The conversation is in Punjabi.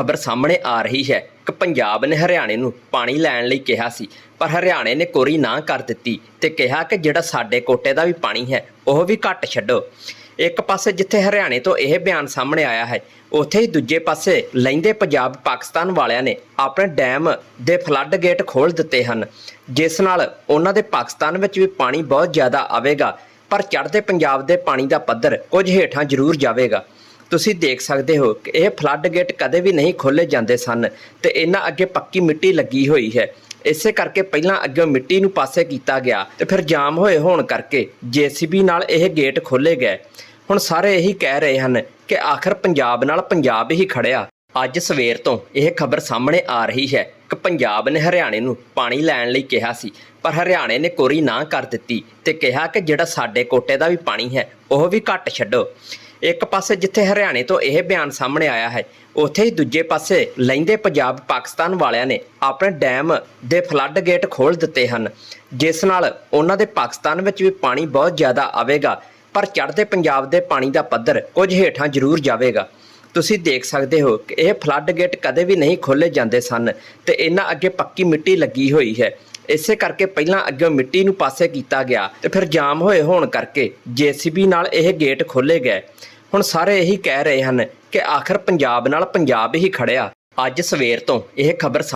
ਖਬਰ ਸਾਹਮਣੇ ਆ ਰਹੀ ਹੈ। ਕਿ ਪੰਜਾਬ ਨੇ ਹਰਿਆਣੇ ਨੂੰ ਪਾਣੀ ਲੈਣ ਲਈ ਕਿਹਾ ਸੀ, ਪਰ ਹਰਿਆਣੇ ਨੇ ਕੋਰੀ ਨਾ ਕਰ ਦਿੱਤੀ ਤੇ ਕਿਹਾ ਕਿ ਜਿਹੜਾ ਸਾਡੇ ਕੋਟੇ ਦਾ ਵੀ ਪਾਣੀ ਹੈ, ਉਹ ਵੀ ਘੱਟ ਛੱਡੋ। ਇੱਕ ਪਾਸੇ ਜਿੱਥੇ ਹਰਿਆਣੇ ਤੋਂ ਇਹ ਬਿਆਨ ਸਾਹਮਣੇ ਆਇਆ ਹੈ, ਉੱਥੇ ਹੀ ਦੂਜੇ ਪਾਸੇ ਲੈਂਦੇ ਪੰਜਾਬ, ਪਾਕਿਸਤਾਨ ਵਾਲਿਆਂ ਨੇ ਆਪਣੇ ਡੈਮ ਦੇ ਫਲੱਡ ਗੇਟ ਖੋਲ੍ਹ ਦਿੱਤੇ ਹਨ। ਜਿਸ ਨਾਲ ਉਹਨਾਂ ਦੇ ਪਾਕਿਸਤਾਨ ਵਿੱਚ ਵੀ ਪਾਣੀ ਬਹੁਤ ਜ਼ਿਆਦਾ ਆਵੇਗਾ, ਪਰ ਚੜ੍ਹਦੇ ਪੰਜਾਬ ਦੇ ਪਾਣੀ ਦਾ ਪੱਧਰ ਕੁਝ ਹੇਠਾਂ ਜ਼ਰੂਰ ਜਾਵੇਗਾ। ਤੁਸੀਂ ਦੇਖ ਸਕਦੇ ਹੋ ਕਿ ਇਹ ਫਲੱਡ ਗੇਟ ਕਦੇ ਵੀ ਨਹੀਂ ਖੋਲੇ ਜਾਂਦੇ ਸਨ ਤੇ ਇਹਨਾਂ ਅੱਗੇ ਪੱਕੀ ਮਿੱਟੀ ਲੱਗੀ ਹੋਈ ਹੈ। ਇਸੇ ਕਰਕੇ ਪਹਿਲਾਂ ਅੱਗੇ ਮਿੱਟੀ ਨੂੰ ਪਾਸੇ ਕੀਤਾ ਗਿਆ ਤੇ ਫਿਰ ਜਾਮ ਹੋਏ ਹੋਣ ਕਰਕੇ ਜੀਸੀਬੀ ਨਾਲ ਇਹ ਗੇਟ ਖੋਲੇ ਗਏ। ਹੁਣ ਸਾਰੇ ਇਹੀ ਕਹਿ ਰਹੇ ਹਨ ਕਿ ਆਖਰ ਪੰਜਾਬ ਨਾਲ ਪੰਜਾਬ ਹੀ ਖੜਿਆ। ਅੱਜ ਸਵੇਰ ਤੋਂ ਇਹ ਖਬਰ ਸਾਹਮਣੇ ਆ ਰਹੀ ਹੈ ਕਿ ਪੰਜਾਬ ਨੇ ਹਰਿਆਣੇ ਨੂੰ ਪਾਣੀ ਲੈਣ ਲਈ ਕਿਹਾ ਸੀ, ਪਰ ਹਰਿਆਣੇ ਨੇ ਕੋਰੀ ਨਾ ਕਰ ਦਿੱਤੀ ਤੇ ਕਿਹਾ ਕਿ ਜਿਹੜਾ ਸਾਡੇ ਕੋਟੇ ਦਾ ਵੀ ਪਾਣੀ ਹੈ, ਉਹ ਵੀ ਘੱਟ ਛੱਡੋ। ਇੱਕ ਪਾਸੇ ਜਿੱਥੇ ਹਰਿਆਣੇ ਤੋਂ ਇਹ ਬਿਆਨ ਸਾਹਮਣੇ ਆਇਆ ਹੈ, ਉੱਥੇ ਹੀ ਦੂਜੇ ਪਾਸੇ ਲੈਂਦੇ ਪੰਜਾਬ ਪਾਕਿਸਤਾਨ ਵਾਲਿਆਂ ਨੇ ਆਪਣੇ ਡੈਮ ਦੇ ਫਲੱਡ ਗੇਟ ਖੋਲ੍ਹ ਦਿੱਤੇ ਹਨ। ਜਿਸ ਨਾਲ ਉਹਨਾਂ ਦੇ ਪਾਕਿਸਤਾਨ ਵਿੱਚ ਵੀ ਪਾਣੀ ਬਹੁਤ ਜ਼ਿਆਦਾ ਆਵੇਗਾ, ਪਰ ਚੜ੍ਹਦੇ ਪੰਜਾਬ ਦੇ ਪਾਣੀ ਦਾ ਪੱਧਰ ਕੁਝ ਹੇਠਾਂ ਜ਼ਰੂਰ ਜਾਵੇਗਾ। ਤੁਸੀਂ ਦੇਖ ਸਕਦੇ ਹੋ ਕਿ ਇਹ ਫਲੱਡ ਗੇਟ ਕਦੇ ਵੀ ਨਹੀਂ ਖੋਲੇ ਜਾਂਦੇ ਸਨ ਤੇ ਇਹਨਾਂ ਅੱਗੇ ਪੱਕੀ ਮਿੱਟੀ ਲੱਗੀ ਹੋਈ ਹੈ। ਇਸੇ ਕਰਕੇ ਪਹਿਲਾਂ ਅੱਗੇ ਮਿੱਟੀ ਨੂੰ ਪਾਸੇ ਕੀਤਾ ਗਿਆ ਤੇ ਫਿਰ ਜਾਮ ਹੋਏ ਹੋਣ ਕਰਕੇ ਜੀਸੀਬੀ ਨਾਲ ਇਹ ਗੇਟ ਖੋਲੇ ਗਏ। ਹੁਣ ਸਾਰੇ ਇਹੀ ਕਹਿ ਰਹੇ ਹਨ ਕਿ ਆਖਰ ਪੰਜਾਬ ਨਾਲ ਪੰਜਾਬ ਹੀ ਖੜਿਆ। ਅੱਜ ਸਵੇਰ ਤੋਂ ਇਹ ਖਬਰ